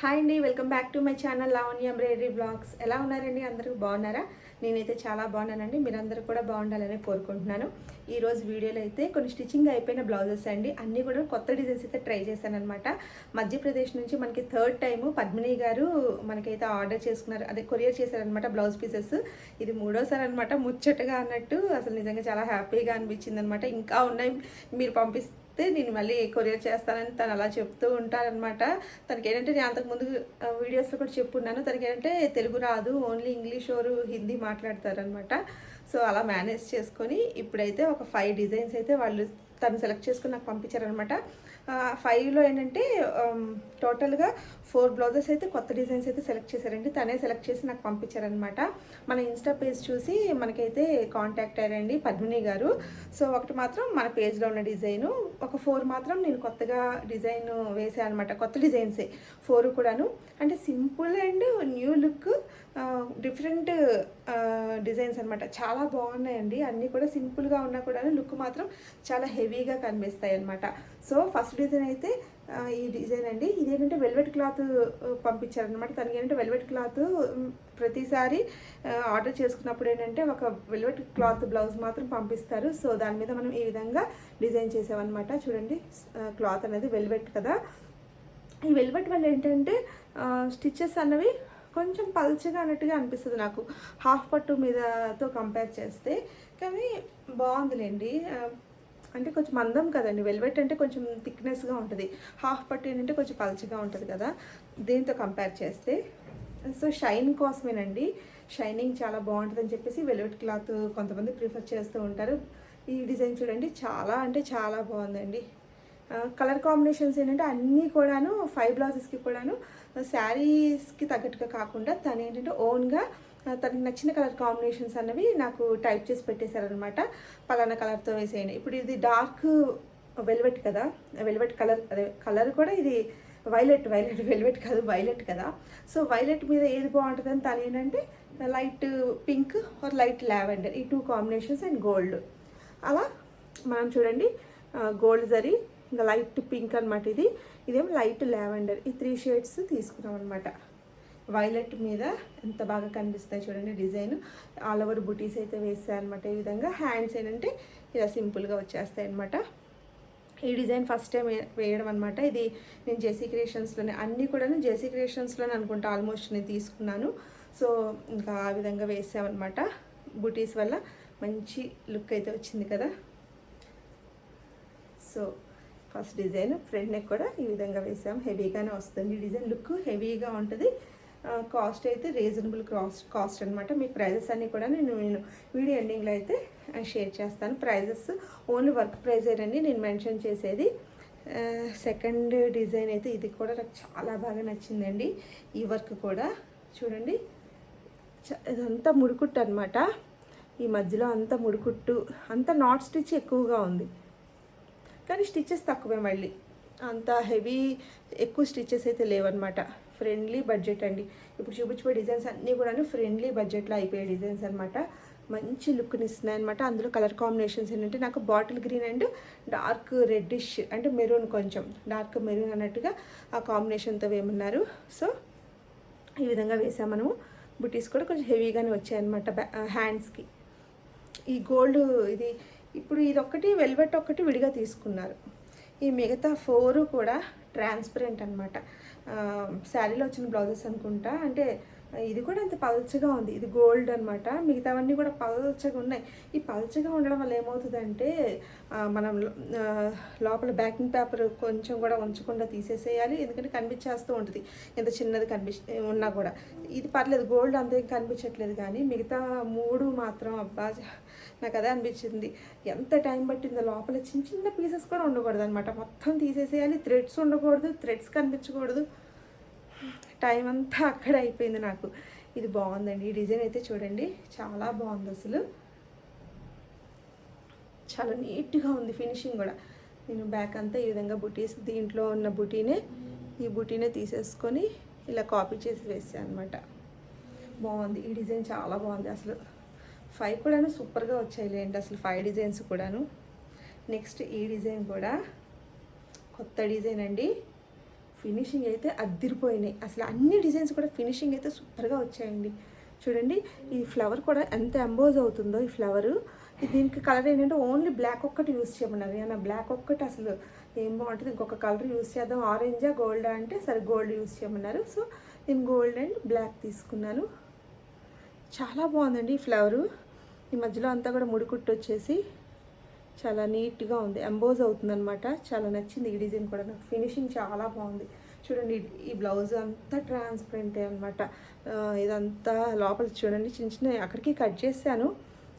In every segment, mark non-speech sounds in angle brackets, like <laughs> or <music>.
Hi అండి welcome back to my channel Lavanya embroidery blogs ఎలా ఉన్నారండి? అందరూ బాగున్నారా? నేనైతే చాలా బాగున్నానండి. మీరందరూ కూడా బాగుండాలని కోరుకుంటున్నాను. ఈరోజు వీడియోలో అయితే కొన్ని స్టిచ్చింగ్ అయిపోయిన బ్లౌజెస్ అండి. అన్నీ కూడా కొత్త డిజైన్స్ అయితే ట్రై చేశానమాట మధ్యప్రదేశ్ నుంచి మనకి థర్డ్ టైము పద్మిని గారు మనకైతే ఆర్డర్ చేసుకున్నారు. అదే కొరియర్ చేశారనమాట బ్లౌజ్ పీసెస్ ఇది మూడోసారి అనమాట ముచ్చటగా అన్నట్టు. అసలు నిజంగా చాలా హ్యాపీగా అనిపించింది అనమాట ఇంకా ఉన్నాయి మీరు పంపిస్తే అయితే నేను మళ్ళీ కొరియర్ చేస్తానని తను అలా చెప్తూ ఉంటారనమాట తనకి ఏంటంటే నేను అంతకుముందు వీడియోస్లో కూడా చెప్పున్నాను. తనకి ఏంటంటే తెలుగు రాదు ఓన్లీ ఇంగ్లీష్ ఓరు హిందీ మాట్లాడతారనమాట సో అలా మేనేజ్ చేసుకొని ఇప్పుడైతే ఒక ఫైవ్ డిజైన్స్ అయితే వాళ్ళు తను సెలెక్ట్ చేసుకుని నాకు పంపించారనమాట ఫైవ్లో ఏంటంటే టోటల్గా ఫోర్ బ్లౌజెస్ అయితే కొత్త డిజైన్స్ అయితే సెలెక్ట్ చేశారండి. తనే సెలెక్ట్ చేసి నాకు పంపించారనమాట మన ఇన్స్టా పేజ్ చూసి మనకైతే కాంటాక్ట్ అయ్యారండి పద్మిని గారు. సో ఒకటి మాత్రం మన పేజ్లో ఉన్న డిజైను ఒక ఫోర్ మాత్రం నేను కొత్తగా డిజైన్ వేసాను అనమాట కొత్త డిజైన్సే ఫోర్ కూడాను. అంటే simple and new look different designs అనమాట చాలా బాగున్నాయండి. అన్నీ కూడా సింపుల్గా ఉన్నా కూడా లుక్ మాత్రం చాలా హెవీ హెవీగా కనిపిస్తాయి అనమాట సో ఫస్ట్ డిజైన్ అయితే ఈ డిజైన్ అండి. ఇదేంటంటే వెల్వెట్ క్లాత్ పంపించారనమాట తనకి ఏంటంటే వెల్వెట్ క్లాత్ ప్రతిసారి ఆర్డర్ చేసుకున్నప్పుడు ఏంటంటే ఒక వెల్వెట్ క్లాత్ బ్లౌజ్ మాత్రం పంపిస్తారు. సో దాని మీద మనం ఈ విధంగా డిజైన్ చేసామన్నమాట. చూడండి క్లాత్ అనేది వెల్వెట్ కదా. ఈ వెల్వెట్ వల్ల ఏంటంటే స్టిచ్చెస్ అన్నవి కొంచెం పల్చగా అన్నట్టుగా అనిపిస్తుంది నాకు. హాఫ్ పట్టు మీదతో కంపేర్ చేస్తే. కానీ బాగుందిలేండి. అంటే కొంచెం మందం కదండి. వెల్వెట్ అంటే కొంచెం థిక్నెస్గా ఉంటుంది. హాఫ్ పట్టీ అంటే కొంచెం పలచగా ఉంటుంది కదా. దీంతో కంపేర్ చేస్తే. So shine కోసమేనండి. షైనింగ్ చాలా బాగుంటుందని చెప్పేసి వెల్వెట్ క్లాత్ కొంతమంది ప్రిఫర్ చేస్తూ ఉంటారు. ఈ డిజైన్ చూడండి. చాలా అంటే చాలా బాగుందండి. కలర్ కాంబినేషన్స్ ఏంటంటే అన్నీ కూడాను ఫైవ్ బ్లౌజెస్కి కూడాను శారీస్కి తగ్గట్టుగా కాకుండా తను ఏంటంటే ఓన్గా తనకి నచ్చిన కలర్ కాంబినేషన్స్ అన్నవి నాకు టైప్ చేసి పెట్టేశారనమాట పలానా కలర్తో వేసేయండి. ఇప్పుడు ఇది డార్క్ వెల్వెట్ కదా. వెల్వెట్ కలర్ అదే కలర్ కూడా ఇది వైలెట్ వైలెట్ వెల్వెట్ కాదు వైలెట్ కదా. సో వైలెట్ మీద ఏది బాగుంటుందని తను ఏంటంటే light pink or light lavender. ఈ టూ కాంబినేషన్స్ అండ్ గోల్డ్. అలా మనం చూడండి గోల్డ్ జరీ ఇంకా లైట్ పింక్ అనమాట ఇది. ఇదేమో లైట్ లావెండర్. ఈ త్రీ షేడ్స్ తీసుకున్నాం అనమాట వైలెట్ మీద ఎంత బాగా కనిపిస్తాయి చూడండి డిజైన్. ఆల్ ఓవర్ బుటీస్ అయితే వేస్తాయి అనమాట ఈ విధంగా. హ్యాండ్స్ ఏంటంటే ఇలా సింపుల్గా వచ్చేస్తాయి అనమాట ఈ డిజైన్ ఫస్ట్ టైం వేయడం అనమాట ఇది నేను జేసీ క్రియేషన్స్లోనే అన్నీ కూడా జేసీ క్రియేషన్స్లోనే అనుకుంటా ఆల్మోస్ట్ నేను తీసుకున్నాను. సో ఇంకా ఆ విధంగా వేసామన్నమాట. బుటీస్ వల్ల మంచి లుక్ అయితే వచ్చింది కదా. So first design front neck కూడా ఈ విధంగా వేసాం. హెవీగానే వస్తుంది ఈ డిజైన్. లుక్ హెవీగా ఉంటుంది. కాస్ట్ అయితే రీజనబుల్ కాస్ట్ కాస్ట్ అనమాట మీ ప్రైజెస్ అన్నీ కూడా నేను నేను వీడియో ఎండింగ్లో అయితే షేర్ చేస్తాను. ప్రైజెస్ ఓన్లీ వర్క్ ప్రైజేనండి నేను మెన్షన్ చేసేది సెకండ్ డిజైన్ అయితే ఇది కూడా నాకు చాలా బాగా నచ్చిందండి. ఈ వర్క్ కూడా చూడండి. చ- ఇదంతా ముడుకుట్టు అనమాట ఈ మధ్యలో అంతా ముడుకుట్టు అంతా నాట్ స్టిచ్ ఎక్కువగా ఉంది. కానీ స్టిచ్చెస్ తక్కువే మళ్ళీ. అంత హెవీ ఎక్కువ స్టిచ్చెస్ అయితే లేవన్నమాట. ఫ్రెండ్లీ బడ్జెట్ అండి. ఇప్పుడు చూపించే డిజైన్స్ అన్నీ కూడా ఫ్రెండ్లీ బడ్జెట్లో అయిపోయే డిజైన్స్ అనమాట మంచి లుక్ని ఇస్తున్నాయి అనమాట అందులో కలర్ కాంబినేషన్స్ ఏంటంటే నాకు bottle green and dark reddish అంటే మెరూన్ కొంచెం. డార్క్ మెరూన్ అన్నట్టుగా ఆ కాంబినేషన్తో వేయమన్నారు. సో ఈ విధంగా వేసాం మనము. బుటీస్ కూడా కొంచెం హెవీగానే వచ్చాయన్నమాట హ్యాండ్స్కి. ఈ గోల్డ్ ఇది ఇప్పుడు ఇది ఒక్కటి వెల్వెట్ ఒక్కటి విడిగా తీసుకున్నారు. ఈ మిగతా ఫోర్ కూడా ట్రాన్స్పరెంట్ అనమాట శారీలో వచ్చిన బ్లౌజెస్ అనుకుంటా. అంటే ఇది కూడా అంత పల్చగా ఉంది. ఇది గోల్డ్ అనమాట మిగతావన్నీ కూడా పల్చగా ఉన్నాయి. ఈ పల్చగా ఉండడం వల్ల ఏమవుతుందంటే మనం లోపల బ్యాకింగ్ పేపర్ కొంచెం కూడా ఉంచకుండా తీసేసేయాలి. ఎందుకంటే కనిపించేస్తూ ఉంటుంది. ఎంత చిన్నది కనిపి ఉన్నా కూడా. ఇది పర్లేదు. గోల్డ్ అంతే కనిపించట్లేదు కానీ మిగతా మూడు మాత్రం అబ్బా నాకు అదే అనిపించింది. ఎంత టైం పట్టిందో లోపల చిన్న చిన్న పీసెస్ కూడా ఉండకూడదు అనమాట మొత్తం తీసేసేయాలి థ్రెడ్స్ ఉండకూడదు థ్రెడ్స్ కనిపించకూడదు. టైం అంతా అక్కడ అయిపోయింది నాకు. ఇది బాగుందండి. ఈ డిజైన్ అయితే చూడండి. చాలా బాగుంది అసలు. చాలా నీట్గా ఉంది ఫినిషింగ్ కూడా. నేను బ్యాక్ అంతా ఈ విధంగా బుటీస్ దీంట్లో ఉన్న బుటీనే ఈ బుటీనే తీసేసుకొని ఇలా కాపీ చేసి వేసాను అనమాట బాగుంది. ఈ డిజైన్ చాలా బాగుంది అసలు. ఫైవ్ కూడాను సూపర్గా వచ్చాయిలేండి. అసలు ఫైవ్ డిజైన్స్ కూడాను. నెక్స్ట్ ఈ డిజైన్ కూడా కొత్త డిజైన్ అండి. ఫినిషింగ్ అయితే అద్దిరిపోయినాయి. అసలు అన్ని డిజైన్స్ కూడా ఫినిషింగ్ అయితే సూపర్గా వచ్చాయండి. చూడండి ఈ ఫ్లవర్ కూడా ఎంత ఎంబోజ్ అవుతుందో ఈ ఫ్లవరు దీనికి కలర్ ఏంటంటే ఓన్లీ బ్లాక్ ఒక్కటి యూస్ చేయమన్నారు. నేను బ్లాక్ ఒక్కటి అసలు ఏం బాగుంటుంది? ఇంకొక కలర్ యూస్ చేద్దాం. ఆరెంజా గోల్డా అంటే సరే గోల్డ్ యూస్ చేయమన్నారు. సో నేను గోల్డ్ అండ్ బ్లాక్ తీసుకున్నాను. చాలా బాగుందండి ఈ ఫ్లవరు. ఈ మధ్యలో అంతా కూడా ముడికుట్టు వచ్చేసి చాలా నీట్గా ఉంది. ఎంబోజ్ అవుతుందనమాట చాలా నచ్చింది ఈ డిజైన్ కూడా. నాకు ఫినిషింగ్ చాలా బాగుంది. చూడండి ఈ- బ్లౌజ్ అంతా ట్రాన్స్పరెంటే అనమాట ఇదంతా లోపల చూడండి చిన్న చిన్న అక్కడికి కట్ చేశాను.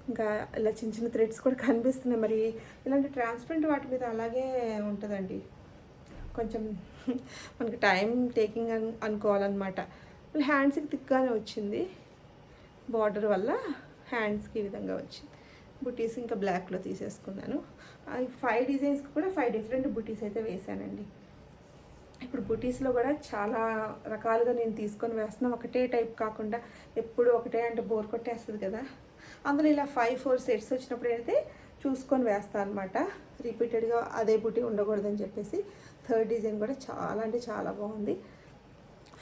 ఇంకా ఇలా చిన్న చిన్న థ్రెడ్స్ కూడా కనిపిస్తున్నాయి. మరి ఇలాంటి ట్రాన్స్పరెంట్ వాటి మీద అలాగే ఉంటుందండి. కొంచెం మనకి టైం టేకింగ్ అని అనుకోవాలన్నమాట. హ్యాండ్స్కి థిక్గానే వచ్చింది. బార్డర్ వల్ల హ్యాండ్స్కి ఈ విధంగా వచ్చింది. బుటీస్ ఇంకా బ్లాక్లో తీసేసుకున్నాను. ఫైవ్ డిజైన్స్కి కూడా ఫైవ్ డిఫరెంట్ బుటీస్ అయితే వేశానండి ఇప్పుడు బుటీస్లో కూడా చాలా రకాలుగా నేను తీసుకొని వేస్తున్నాను. ఒకటే టైప్ కాకుండా ఎప్పుడు ఒకటే అంటే బోర్ కొట్టేస్తుంది కదా. అందులో ఇలా ఫైవ్ ఫోర్ సెట్స్ వచ్చినప్పుడు అయితే చూసుకొని వేస్తాను అనమాట రిపీటెడ్గా అదే బుటీ ఉండకూడదని చెప్పేసి థర్డ్ డిజైన్ కూడా చాలా అంటే చాలా బాగుంది.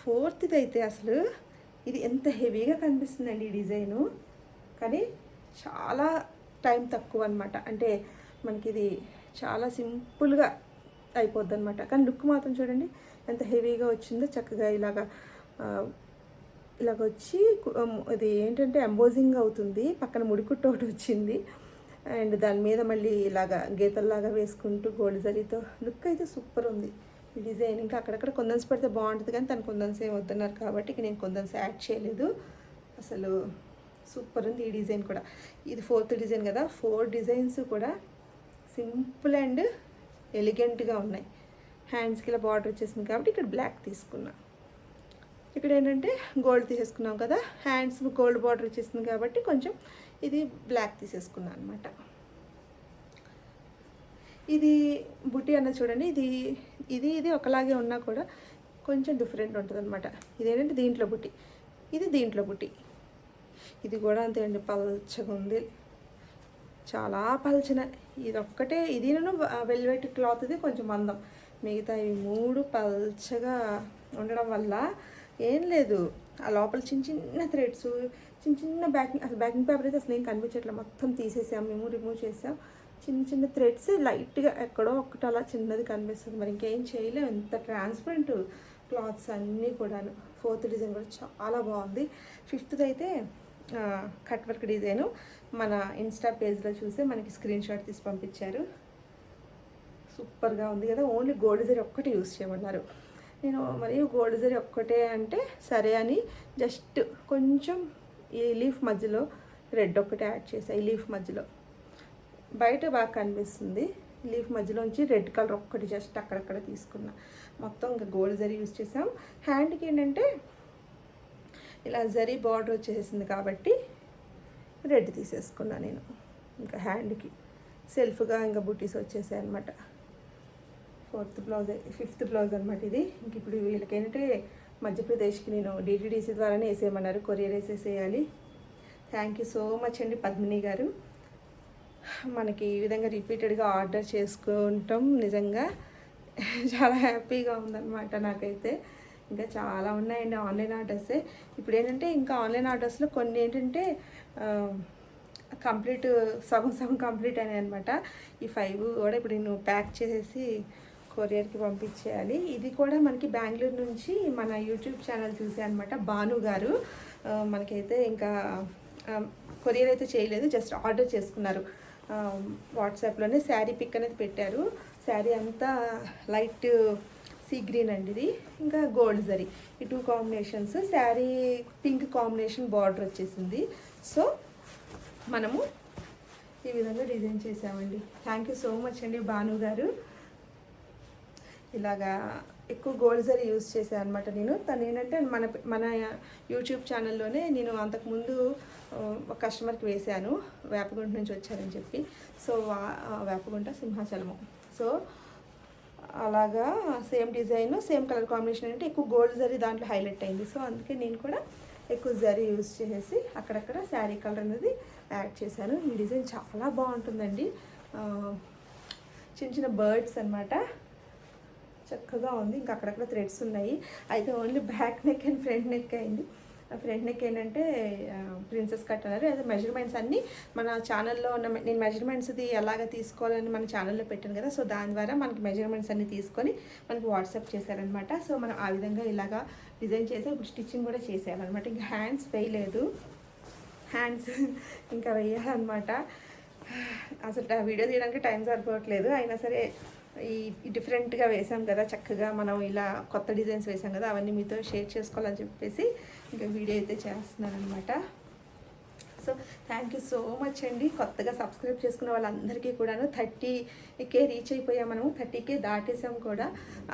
ఫోర్త్ది అయితే అసలు ఇది ఎంత హెవీగా కనిపిస్తుందండి ఈ డిజైను. కానీ చాలా టైం తక్కువ అనమాట అంటే మనకి ఇది చాలా సింపుల్గా అయిపోద్ది అనమాట కానీ లుక్ మాత్రం చూడండి ఎంత హెవీగా వచ్చిందో చక్కగా ఇలాగా ఇలాగ వచ్చి ఇది ఏంటంటే ఎంబోజింగ్ అవుతుంది. పక్కన ముడికుట్టు ఒకటి వచ్చింది. అండ్ దాని మీద మళ్ళీ ఇలాగా గీతల్లాగా వేసుకుంటూ గోల్డ్ జరీతో లుక్ అయితే సూపర్ ఉంది. డిజైన్. ఇంకా అక్కడక్కడ కొందన్స్ పెడితే బాగుంటుంది కానీ తను కొందన్స్ ఏం కాబట్టి ఇక నేను కొందన్స్ యాడ్ చేయలేదు. అసలు సూపర్ ఉంది ఈ డిజైన్ కూడా. ఇది ఫోర్త్ డిజైన్ కదా. ఫోర్ డిజైన్స్ కూడా సింపుల్ అండ్ ఎలిగెంట్గా ఉన్నాయి. హ్యాండ్స్కి ఇలా బార్డర్ వచ్చేసింది కాబట్టి ఇక్కడ బ్లాక్ తీసుకున్నా. ఇక్కడ ఏంటంటే గోల్డ్ తీసేసుకున్నాం కదా. హ్యాండ్స్ గోల్డ్ బార్డర్ వచ్చేసింది కాబట్టి కొంచెం ఇది బ్లాక్ తీసేసుకున్నాను అనమాట ఇది బుట్టి అన్నది చూడండి. ఇది ఇది ఇది ఒకలాగే ఉన్నా కూడా కొంచెం డిఫరెంట్ ఉంటుంది అనమాట ఇదేంటంటే దీంట్లో బుట్టి. ఇది దీంట్లో బుట్టి. ఇది కూడా అంతే అండి పల్చగా ఉంది. చాలా పల్చన. ఇది ఒక్కటే ఇది నేను వెల్వెట్ క్లాత్ది కొంచెం అందం మిగతా ఈ మూడు పల్చగా ఉండడం వల్ల ఏం లేదు. ఆ లోపల చిన్న చిన్న థ్రెడ్స్ చిన్న చిన్న బ్యాకింగ్ అసలు బ్యాకింగ్ పేపర్ అయితే అసలు ఏం కనిపించట్లేదు. మొత్తం తీసేసాం మేము రిమూవ్ చేసాం. చిన్న చిన్న థ్రెడ్స్ లైట్గా ఎక్కడో ఒకటి అలా చిన్నది కనిపిస్తుంది. మరి ఇంకేం చేయలేం. ఎంత ట్రాన్స్పరెంట్ క్లాత్స్ అన్నీ కూడాను. ఫోర్త్ డిజైన్ కూడా చాలా బాగుంది. ఫిఫ్త్ది అయితే కట్ వర్క్ డిజైను మన ఇన్స్టా పేజ్లో చూసి మనకి స్క్రీన్ షాట్ తీసి పంపించారు. సూపర్గా ఉంది కదా. ఓన్లీ గోల్డ్ జరీ ఒక్కటి యూస్ చేయమన్నారు. నేను మరియు గోల్డ్ జరీ ఒక్కటే అంటే సరే అని జస్ట్ కొంచెం ఈ లీఫ్ మధ్యలో రెడ్ ఒక్కటే యాడ్ చేసా. ఈ లీఫ్ మధ్యలో. బయట బాగా కనిపిస్తుంది. లీఫ్ మధ్యలోంచి రెడ్ కలర్ ఒక్కటి జస్ట్ అక్కడక్కడ తీసుకున్నా. మొత్తం ఇంకా గోల్డ్ జరీ యూస్ చేసాం. హ్యాండ్కి ఏంటంటే ఇలా జరీ బార్డర్ వచ్చేసింది కాబట్టి రెడ్ తీసేసుకున్నా నేను. ఇంకా హ్యాండ్కి. సెల్ఫ్గా ఇంకా బుటీస్ వచ్చేసాయి అనమాట ఫోర్త్ బ్లౌజ్ ఫిఫ్త్ బ్లౌజ్ అనమాట ఇది. ఇంక ఇప్పుడు వీళ్ళకి ఏంటంటే మధ్యప్రదేశ్కి నేను డీటీడీసీ ద్వారానే వేసేయమన్నారు. కొరియర్ వేసేసేయాలి. థ్యాంక్ యూ సో మచ్ అండి పద్మిని గారు. మనకి ఈ విధంగా రిపీటెడ్గా ఆర్డర్ చేసుకుంటాం. నిజంగా చాలా హ్యాపీగా ఉందన్నమాట నాకైతే. ఇంకా చాలా ఉన్నాయండి ఆన్లైన్ ఆర్డర్సే. ఇప్పుడు ఏంటంటే ఇంకా ఆన్లైన్ ఆర్డర్స్లో కొన్ని ఏంటంటే కంప్లీట్ సగం సగం కంప్లీట్ అయినాయి అనమాట ఈ ఫైవ్ కూడా ఇప్పుడు నేను ప్యాక్ చేసేసి కొరియర్కి పంపించేయాలి. ఇది కూడా మనకి బెంగళూరు నుంచి మన యూట్యూబ్ ఛానల్ చూసే అనమాట భాను గారు. మనకైతే ఇంకా కొరియర్ అయితే చేయలేదు జస్ట్ ఆర్డర్ చేసుకున్నారు. వాట్సాప్లోనే శారీ పిక్ అనేది పెట్టారు. శారీ అంతా లైట్ సీ గ్రీన్ అండి ఇది. ఇంకా గోల్డ్ జరీ. ఈ two combinations saree pink combination border వచ్చేసింది. సో మనము ఈ విధంగా డిజైన్ చేసామండి. థ్యాంక్ యూ సో మచ్ అండి భాను గారు. ఇలాగా ఎక్కువ గోల్డ్ జరీ యూజ్ చేశాను అనమాట నేను. తను ఏంటంటే మన మన యూట్యూబ్ ఛానల్లోనే నేను అంతకుముందు ఒక కస్టమర్కి వేశాను. వేపగుంట నుంచి వచ్చారని చెప్పి. సో వేపగుంట సింహాచలము. సో అలాగా same design same colour combination అంటే ఎక్కువ గోల్డ్ జరీ దాంట్లో హైలైట్ అయింది. సో అందుకే నేను కూడా ఎక్కువ జరీ యూజ్ చేసేసి అక్కడక్కడ శారీ కలర్ అనేది యాడ్ చేశాను. ఈ డిజైన్ చాలా బాగుంటుందండి. చిన్న చిన్న బర్డ్స్ అన్నమాట. చక్కగా ఉంది. ఇంకా అక్కడక్కడ థ్రెడ్స్ ఉన్నాయి. అయితే only back neck and front neck అయింది. ఫ్రంట్ నెక్ ఏంటంటే ప్రిన్సెస్ కట్ అన్నారు. అదే మెజర్మెంట్స్ అన్నీ మన ఛానల్లో ఉన్న నేను మెజర్మెంట్స్ది ఎలాగ తీసుకోవాలని మన ఛానల్లో పెట్టాను కదా. సో దాని ద్వారా మనకి మెజర్మెంట్స్ అన్నీ తీసుకొని మనకి వాట్సాప్ చేశారనమాట సో మనం ఆ విధంగా ఇలాగా డిజైన్ చేసి. ఇప్పుడు స్టిచ్చింగ్ కూడా చేసేయాలన్నమాట ఇంకా హ్యాండ్స్ వేయలేదు. హ్యాండ్స్ ఇంకా వేయాలన్నమాట. <sighs> అసలు ఆ వీడియో తీయడానికి టైం సరిపోవట్లేదు. అయినా సరే ఈ డిఫరెంట్గా వేసాం కదా చక్కగా మనం ఇలా కొత్త డిజైన్స్ వేసాం కదా అవన్నీ మీతో షేర్ చేసుకోవాలని చెప్పేసి ఇంకా వీడియో అయితే చేస్తున్నాను అనమాట so thank you so much అండి. కొత్తగా సబ్స్క్రైబ్ చేసుకున్న వాళ్ళందరికీ కూడాను థర్టీకే రీచ్ అయిపోయాం మనము. థర్టీకే దాటేసాం కూడా.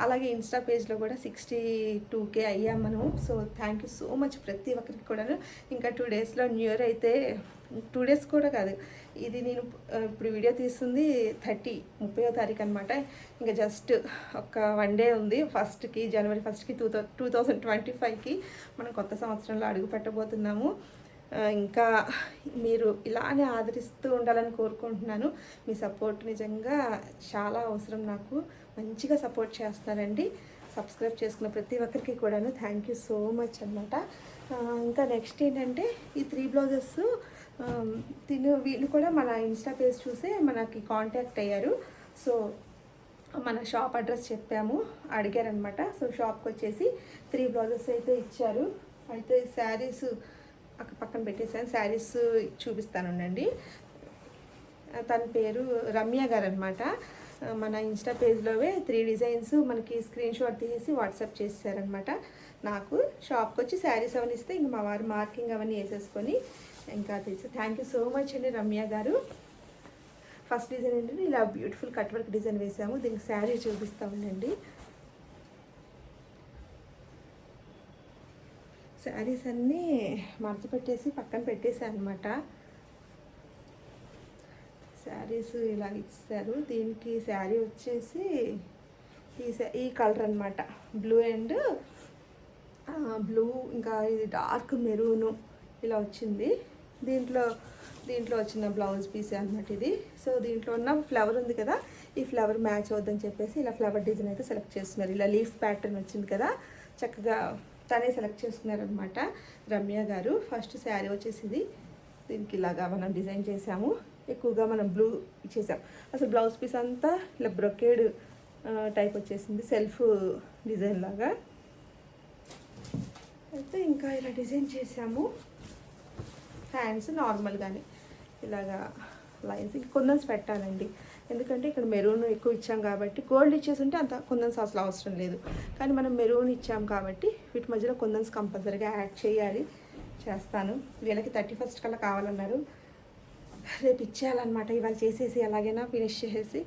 అలాగే ఇన్స్టా పేజ్లో కూడా సిక్స్టీ టూకే అయ్యాం మనము. So thank you so much ప్రతి ఒక్కరికి కూడాను. ఇంకా టూ డేస్లో న్యూ ఇయర్ అయితే టూ డేస్ కూడా కాదు. ఇది నేను ఇప్పుడు వీడియో తీస్తుంది థర్టీ ముప్పయో తారీఖు అనమాట ఇంకా జస్ట్ ఒక వన్ డే ఉంది. ఫస్ట్కి జనవరి ఫస్ట్కి two thou two thousand twenty ఫైవ్కి మనం కొత్త సంవత్సరంలో అడుగు పెట్టబోతున్నాము. ఇంకా మీరు ఇలానే ఆదరిస్తూ ఉండాలని కోరుకుంటున్నాను. మీ సపోర్ట్ నిజంగా చాలా అవసరం నాకు. మంచిగా సపోర్ట్ చేస్తారండి. సబ్స్క్రైబ్ చేసుకున్న ప్రతి ఒక్కరికి కూడాను థ్యాంక్ యూ సో మచ్ అనమాట ఇంకా నెక్స్ట్ ఏంటంటే ఈ త్రీ బ్లౌజెస్ తిను వీళ్ళు కూడా మన ఇన్స్టా పేజ్ చూసే మనకి కాంటాక్ట్ అయ్యారు. సో మన షాప్ అడ్రస్ చెప్పాము అడిగారనమాట సో షాప్కి వచ్చేసి త్రీ బ్లౌజెస్ అయితే ఇచ్చారు. అయితే శారీస్ పక్కన పెట్టేసాను శారీస్ చూపిస్తాను ఉండండి తన పేరు రమ్య గారు అనమాట మన ఇన్స్టా పేజ్లోవే త్రీ డిజైన్స్ మనకి స్క్రీన్ షాట్ తీసేసి వాట్సాప్ చేసేసారనమాట. నాకు షాప్కి వచ్చి శారీస్ అవన్నీ ఇస్తే ఇంక మా వారు మార్కింగ్ అవన్నీ వేసేసుకొని ఇంకా తీసి థ్యాంక్ యూ సో మచ్ అండి రమ్య గారు. ఫస్ట్ డిజైన్ ఏంటంటే ఇలా బ్యూటిఫుల్ కట్ వర్క్ డిజైన్ వేసాము. దీనికి శారీ చూపిస్తా శారీస్ అన్నీ మడత పెట్టేసి పక్కన పెట్టేసాను అనమాట శారీస్ ఇలా ఇస్తారు దీనికి శారీ వచ్చేసి ఈ ఈ కలర్ అనమాట బ్లూ అండ్ బ్లూ ఇంకా ఇది డార్క్ మెరూను ఇలా వచ్చింది. దీంట్లో దీంట్లో వచ్చిన బ్లౌజ్ పీస్ అనమాట ఇది. సో దీంట్లో ఉన్న ఫ్లవర్ ఉంది కదా ఈ ఫ్లవర్ మ్యాచ్ అవుద్దని చెప్పేసి ఇలా ఫ్లవర్ డిజైన్ అయితే సెలెక్ట్ చేస్తున్నారు. ఇలా లీఫ్ ప్యాటర్న్ వచ్చింది కదా చక్కగా తనే సెలెక్ట్ చేసుకున్నారనమాట రమ్య గారు. ఫస్ట్ శారీ వచ్చేసింది. దీనికి ఇలాగా మనం డిజైన్ చేసాము ఎక్కువగా మనం బ్లూ ఇచ్చేసాం అసలు బ్లౌజ్ పీస్ అంతా ఇలా బ్రొకేడ్ టైప్ వచ్చేసింది. సెల్ఫ్ డిజైన్ లాగా. అయితే ఇంకా ఇలా డిజైన్ చేసాము హ్యాండ్స్ నార్మల్గానే ఇలాగా లైన్స్ ఇంకా కొందన్స్ పెట్టాలండి. ఎందుకంటే ఇక్కడ మెరూన్ ఎక్కువ ఇచ్చాం కాబట్టి గోల్డ్ ఇచ్చేసి ఉంటే అంత కొందన్స్ అసలు అవసరం లేదు. కానీ మనం మెరూన్ ఇచ్చాం కాబట్టి వీటి మధ్యలో కొందన్స్ కంపల్సరీగా యాడ్ చేయాలి. చేస్తాను. వీళ్ళకి థర్టీ ఫస్ట్ కల్లా కావాలన్నారు. రేపు ఇచ్చేయాలన్నమాట. ఇవాళ చేసేసి ఎలాగైనా ఫినిష్ చేసేసి.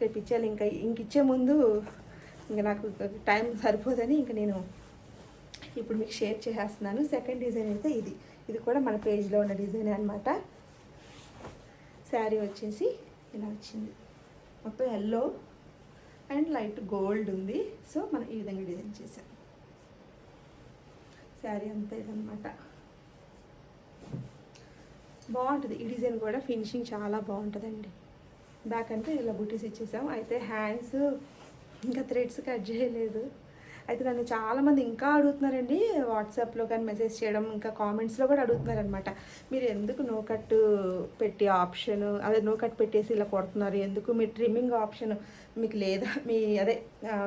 రేపు ఇచ్చేయాలి. ఇంకా ఇంక ఇచ్చే ముందు ఇంకా నాకు టైం సరిపోదని ఇంకా నేను ఇప్పుడు మీకు షేర్ చేసేస్తున్నాను. సెకండ్ డిజైన్ అయితే ఇది. ఇది కూడా మన పేజ్లో ఉన్న డిజైన్ అనమాట శారీ వచ్చేసి ఇలా వచ్చింది. మొత్తం ఎల్లో అండ్ లైట్ గోల్డ్ ఉంది. సో మనం ఈ విధంగా డిజైన్ చేసాం శారీ అంతా ఇదనమాట బాగుంటుంది. ఈ డిజైన్ కూడా ఫినిషింగ్ చాలా బాగుంటుందండి. బ్యాక్ అంటే ఇలా బుటీస్ ఇచ్చేసాం. అయితే హ్యాండ్స్ ఇంకా థ్రెడ్స్ కట్ చేయలేదు. అయితే నన్ను చాలామంది ఇంకా అడుగుతున్నారండి వాట్సాప్లో కానీ మెసేజ్ చేయడం ఇంకా కామెంట్స్లో కూడా అడుగుతున్నారనమాట మీరు ఎందుకు నో కట్ పెట్టి ఆప్షన్ అదే నో కట్ పెట్టేసి ఇలా కొడుతున్నారు? ఎందుకు మీ ట్రిమ్మింగ్ ఆప్షన్ మీకు లేదా? మీ అదే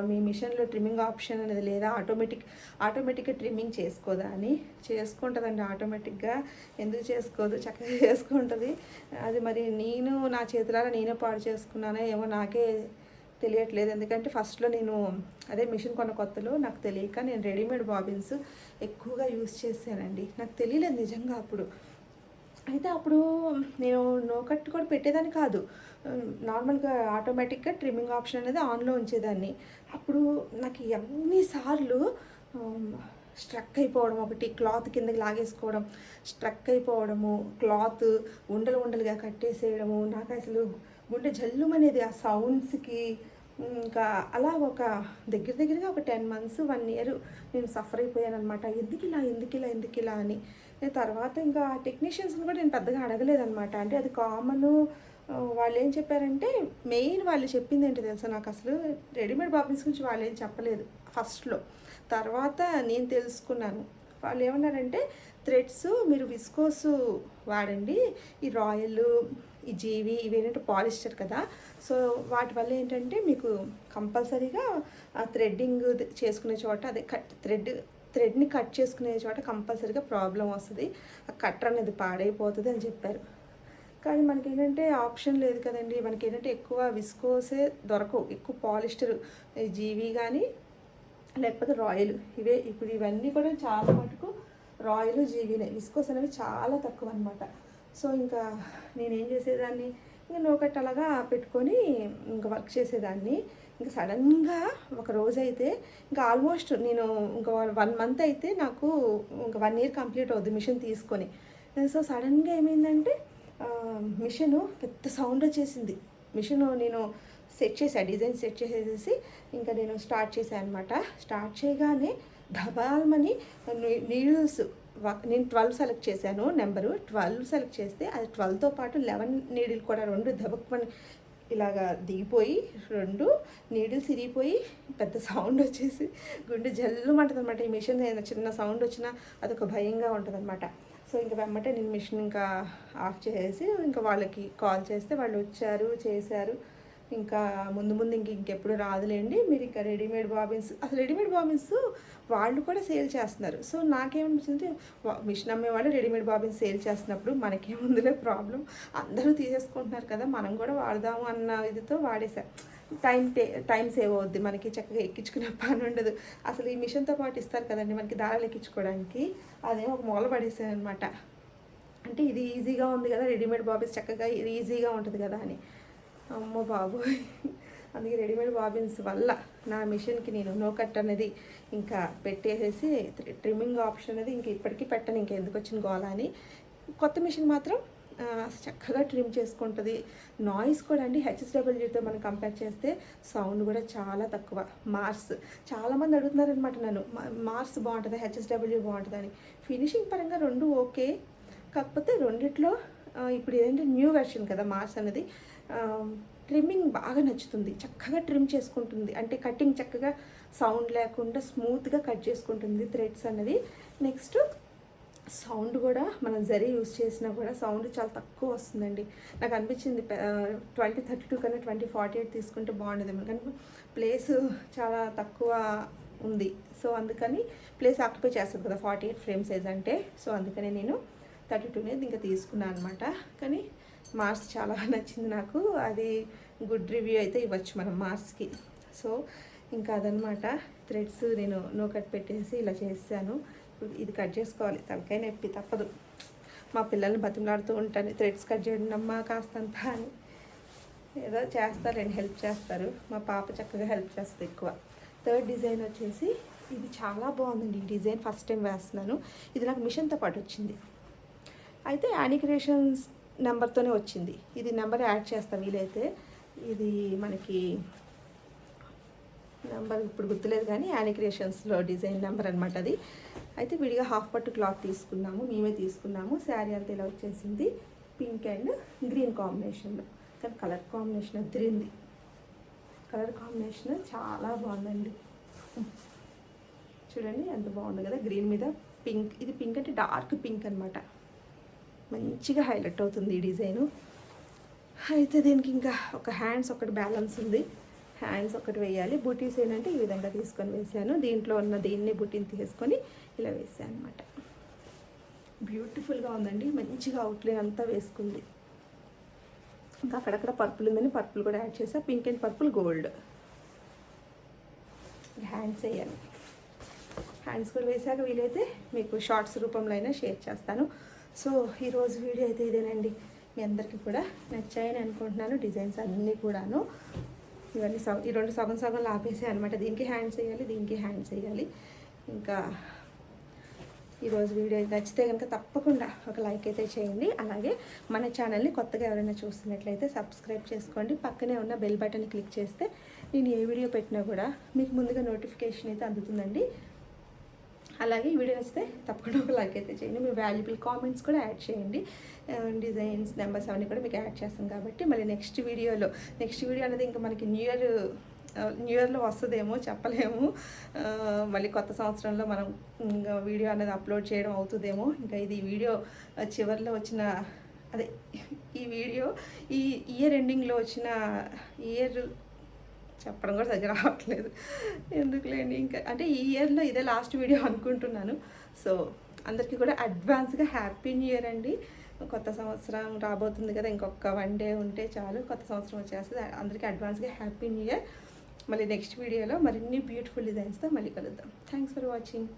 మీ మిషన్లో ట్రిమ్మింగ్ ఆప్షన్ అనేది లేదా? ఆటోమేటిక్ ఆటోమేటిక్గా ట్రిమ్మింగ్ చేసుకోదా అని? చేసుకుంటుందండి ఆటోమేటిక్గా. ఎందుకు చేసుకోదు? చక్కగా <laughs> చేసుకుంటుంది. అది మరి నేను నా చేతులారా నేనే పాడు చేసుకున్నానో? ఏమో నాకే తెలియట్లేదు. ఎందుకంటే ఫస్ట్లో నేను అదే మిషన్ కొన్న కొత్తలో నాకు తెలియక నేను రెడీమేడ్ బాబిన్స్ ఎక్కువగా యూస్ చేశానండి. నాకు తెలియలేదు నిజంగా అప్పుడు. అయితే అప్పుడు నేను నో కట్ కూడా పెట్టేదాన్ని కాదు. నార్మల్గా ఆటోమేటిక్గా ట్రిమ్మింగ్ ఆప్షన్ అనేది ఆన్లో ఉంచేదాన్ని. అప్పుడు నాకు ఎన్నిసార్లు స్ట్రక్ అయిపోవడం ఒకటి క్లాత్ కిందకి లాగేసుకోవడం స్ట్రక్ అయిపోవడము క్లాత్ ఉండలు ఉండలుగా కట్టేసేయడము నాకు అసలు గుండె జల్లుమనేది ఆ సౌండ్స్కి ఇంకా అలా ఒక దగ్గర దగ్గరగా ఒక టెన్ మంత్స్ వన్ ఇయర్ నేను సఫర్ అయిపోయాను అనమాట ఎందుకు ఇలా ఎందుకు ఇలా ఎందుకు ఇలా అని. నేను తర్వాత ఇంకా టెక్నీషియన్స్ని కూడా నేను పెద్దగా అడగలేదనమాట అంటే అది కామన్ వాళ్ళు ఏం చెప్పారంటే మెయిన్ వాళ్ళు చెప్పింది ఏంటి తెలుసా నాకు అసలు? రెడీమేడ్ బాబీస్ గురించి వాళ్ళు ఏం చెప్పలేదు ఫస్ట్లో. తర్వాత నేను తెలుసుకున్నాను. వాళ్ళు ఏమన్నారంటే థ్రెడ్స్ మీరు విస్కోస్ వాడండి. ఈ రాయల్ ఈ జీవి ఇవి ఏంటంటే పాలిస్టర్ కదా. సో వాటి వల్ల ఏంటంటే మీకు కంపల్సరీగా థ్రెడ్డింగ్ చేసుకునే చోట అదే కట్ థ్రెడ్ థ్రెడ్ని కట్ చేసుకునే చోట కంపల్సరీగా ప్రాబ్లం వస్తుంది. ఆ కట్టర్ అనేది పాడైపోతుంది అని చెప్పారు. కానీ మనకి ఏంటంటే ఆప్షన్ లేదు కదండి. మనకి ఏంటంటే ఎక్కువ విస్కోసే దొరకవు. ఎక్కువ పాలిస్టర్ జీవి కానీ లేకపోతే రాయల్ ఇవే ఇప్పుడు ఇవన్నీ కూడా చాలా మటుకు రాయల్ జీవీనే విస్కోస్ అనేవి చాలా తక్కువ అనమాట సో ఇంకా నేనేం చేసేదాన్ని? ఇంకా నోకట్ అలాగా పెట్టుకొని ఇంకా వర్క్ చేసేదాన్ని. ఇంకా సడన్గా ఒక రోజు అయితే ఇంకా ఆల్మోస్ట్ నేను ఇంకా వన్ మంత్ అయితే నాకు ఇంకా వన్ ఇయర్ కంప్లీట్ అవుద్ది మిషన్ తీసుకొని. సో సడన్గా ఏమైందంటే మిషన్ పెద్ద సౌండ్ వచ్చేసింది. మిషన్ నేను సెట్ చేసా డిజైన్ సెట్ చేసేసి ఇంకా నేను స్టార్ట్ చేశాను అనమాట స్టార్ట్ చేయగానే ధబాల్మని నీడిల్స్ నేను ట్వెల్వ్ సెలెక్ట్ చేశాను నెంబరు. ట్వెల్వ్ సెలెక్ట్ చేస్తే అది ట్వెల్వ్తో పాటు లెవెన్ నీడిల్ కూడా రెండు దబక్కుమని ఇలాగా దిగిపోయి రెండు నీడిల్స్ ఇరిగిపోయి పెద్ద సౌండ్ వచ్చేసి గుండె జల్లు అనమాట ఈ మిషన్ ఏదైనా చిన్న సౌండ్ వచ్చినా అదొక భయంగా ఉంటుందన్నమాట. సో ఇంకా వెమ్మటే నేను మిషన్ ఇంకా ఆఫ్ చేసేసి ఇంకా వాళ్ళకి కాల్ చేస్తే వాళ్ళు వచ్చారు చేశారు. ఇంకా ముందు ముందు ఇంక ఇంకెప్పుడు రాదులేండి. మీరు ఇంకా రెడీమేడ్ బాబిన్స్ అసలు రెడీమేడ్ బాబిన్స్ వాళ్ళు కూడా సేల్ చేస్తున్నారు. సో నాకేమనిపించింది వా- మిషన్ అమ్మేవాళ్ళు రెడీమేడ్ బాబిన్స్ సేల్ చేస్తున్నప్పుడు మనకేముందులే ప్రాబ్లం అందరూ తీసేసుకుంటున్నారు కదా మనం కూడా వాడదాము అన్న ఇదితో వాడేసా. టైం టే టైం సేవ్ అవుద్ది. మనకి చక్కగా ఎక్కించుకునే <laughs> పని ఉండదు. అసలు ఈ మిషన్తో పాటు ఇస్తారు కదండి మనకి దారాలు ఎక్కించుకోవడానికి. అదేమో ఒక మూల పడేసాను అనమాట అంటే ఇది ఈజీగా ఉంది కదా రెడీమేడ్ బాబీస్ చక్కగా ఇది ఈజీగా ఉంటుంది కదా అని. అమ్మో బాబోయ్. అందుకే రెడీమేడ్ బాబిన్స్ వల్ల నా మిషన్కి నేను నో కట్ అనేది ఇంకా పెట్టేసేసి ట్రిమ్మింగ్ ఆప్షన్ అనేది ఇంక ఇప్పటికీ పెట్టను ఇంకా ఎందుకు వచ్చిన గోల అని. కొత్త మిషన్ మాత్రం చక్కగా ట్రిమ్ చేసుకుంటుంది. నాయిస్ కూడా అండి హెచ్ఎస్డబ్ల్యూతో మనం కంపేర్ చేస్తే సౌండ్ కూడా చాలా తక్కువ. మార్స్ చాలామంది అడుగుతున్నారనమాట నన్ను మార్స్ బాగుంటుంది హెచ్ఎస్డబ్ల్యూ బాగుంటుంది అని. ఫినిషింగ్ పరంగా రెండు ఓకే. కాకపోతే రెండిట్లో ఇప్పుడు ఏంటంటే న్యూ వెర్షన్ కదా మార్స్ అనేది. ట్రిమ్మింగ్ బాగా నచ్చుతుంది. చక్కగా ట్రిమ్ చేసుకుంటుంది. అంటే కటింగ్ చక్కగా సౌండ్ లేకుండా స్మూత్గా కట్ చేసుకుంటుంది థ్రెడ్స్ అనేది నెక్స్ట్ సౌండ్ కూడా మనం జరీ యూస్ చేసినా కూడా సౌండ్ చాలా తక్కువ వస్తుందండి. నాకు అనిపించింది ట్వంటీ థర్టీ టూ కన్నా ట్వంటీ ఫార్టీ ఎయిట్ తీసుకుంటే బాగుండేది కానీ ప్లేస్ చాలా తక్కువ ఉంది. సో అందుకని ప్లేస్ ఆక్యుపై చేస్తుంది కదా ఫార్టీ ఎయిట్ ఫ్రేమ్ సైజ్ అంటే. సో అందుకని నేను థర్టీ టూనే ఇంకా తీసుకున్నాను అనమాట కానీ మార్క్స్ చాలా <laughs> నచ్చింది నాకు. అది గుడ్ రివ్యూ అయితే ఇవ్వచ్చు మనం మార్స్కి సో ఇంకా అదనమాట థ్రెడ్స్ నేను నో కట్ పెట్టేసి ఇలా చేశాను. ఇది కట్ చేసుకోవాలి. తలకాయ నొప్పి తప్పదు. మా పిల్లల్ని బతిమలాడుతూ ఉంటాను. థ్రెడ్స్ కట్ చేయడం అమ్మా కాస్తంత అని. ఏదో చేస్తారండి హెల్ప్ చేస్తారు. మా పాప చక్కగా హెల్ప్ చేస్తుంది ఎక్కువ. థర్డ్ డిజైన్ వచ్చేసి ఇది చాలా బాగుందండి. ఈ డిజైన్ ఫస్ట్ టైం వేస్తున్నాను. ఇది నాకు మిషన్తో పాటు వచ్చింది. అయితే యానీ నెంబర్తోనే వచ్చింది. ఇది నెంబర్ యాడ్ చేస్తా వీలైతే. ఇది మనకి నెంబర్ ఇప్పుడు గుర్తులేదు కానీ యానిక్రియేషన్స్లో డిజైన్ నెంబర్ అనమాట అది. అయితే విడిగా హాఫ్ పట్టు క్లాత్ తీసుకున్నాము. మేమే తీసుకున్నాము. శారీ అంతా ఇలా వచ్చేసింది. పింక్ అండ్ గ్రీన్ కాంబినేషన్లో కానీ కలర్ కాంబినేషన్ అదిరింది కలర్ కాంబినేషన్ చాలా బాగుందండి. చూడండి ఎంత బాగుంది కదా. గ్రీన్ మీద పింక్ ఇది పింక్ అంటే డార్క్ పింక్ అనమాట మంచిగా హైలైట్ అవుతుంది ఈ డిజైను. అయితే దీనికి ఇంకా ఒక హ్యాండ్స్ ఒకటి బ్యాలెన్స్ ఉంది. హ్యాండ్స్ ఒకటి వేయాలి. బుటీస్ ఏంటంటే ఈ విధంగా తీసుకొని వేసాను దీంట్లో ఉన్న దీన్ని బుటీని తీసుకొని ఇలా వేసాను అనమాట బ్యూటిఫుల్గా ఉందండి. మంచిగా అవుట్లైన్ అంతా వేసుకుంది. ఇంకా అక్కడక్కడ పర్పుల్ ఉందని పర్పుల్ కూడా యాడ్ చేసా pink and purple gold hands వేయాలి. హ్యాండ్స్ కూడా వేసాక వీలైతే మీకు షార్ట్స్ రూపంలో అయినా షేర్ చేస్తాను. సో ఈరోజు వీడియో అయితే ఇదేనండి. మీ అందరికీ కూడా నచ్చాయని అనుకుంటున్నాను. డిజైన్స్ అన్నీ కూడాను. ఇవన్నీ సగం ఈ రెండు సగం సగం లాపేసాయి అనమాట దీనికి హ్యాండ్స్ వేయాలి దీనికి హ్యాండ్స్ వేయాలి. ఇంకా ఈరోజు వీడియో నచ్చితే కనుక తప్పకుండా ఒక లైక్ అయితే చేయండి. అలాగే మన ఛానల్ని కొత్తగా ఎవరైనా చూస్తున్నట్లయితే సబ్స్క్రైబ్ చేసుకోండి. పక్కనే ఉన్న బెల్ బటన్ క్లిక్ చేస్తే నేను ఏ వీడియో పెట్టినా కూడా మీకు ముందుగా నోటిఫికేషన్ అయితే అందుతుందండి. అలాగే వీడియో నచ్చితే తప్పకుండా ఒక లైక్ అయితే చేయండి. మీ వాల్యుబుల్ కామెంట్స్ కూడా యాడ్ చేయండి. డిజైన్స్ నెంబర్స్ అవన్నీ కూడా మీకు యాడ్ చేస్తాం కాబట్టి మళ్ళీ నెక్స్ట్ వీడియోలో నెక్స్ట్ వీడియో అనేది ఇంకా మనకి న్యూ ఇయర్ న్యూ ఇయర్లో వస్తుందేమో చెప్పలేము. మళ్ళీ కొత్త సంవత్సరంలో మనం ఇంకా వీడియో అనేది అప్లోడ్ చేయడం అవుతుందేమో. ఇంకా ఇది వీడియో చివరిలో వచ్చిన అదే ఈ వీడియో ఈ ఇయర్ ఎండింగ్లో వచ్చిన ఇయర్ చెప్పడం కూడా దగ్గర రావట్లేదు. ఎందుకులేండి? ఇంకా అంటే ఈ ఇయర్లో ఇదే లాస్ట్ వీడియో అనుకుంటున్నాను. సో అందరికీ కూడా అడ్వాన్స్గా హ్యాపీ న్యూ ఇయర్ అండి. కొత్త సంవత్సరం రాబోతుంది కదా ఇంకొక వన్ డే ఉంటే చాలు కొత్త సంవత్సరం వచ్చేస్తుంది. అందరికీ అడ్వాన్స్గా హ్యాపీ న్యూ ఇయర్. మళ్ళీ నెక్స్ట్ వీడియోలో మరిన్ని బ్యూటిఫుల్ డిజైన్స్తో మళ్ళీ కలుద్దాం. Thanks for watching.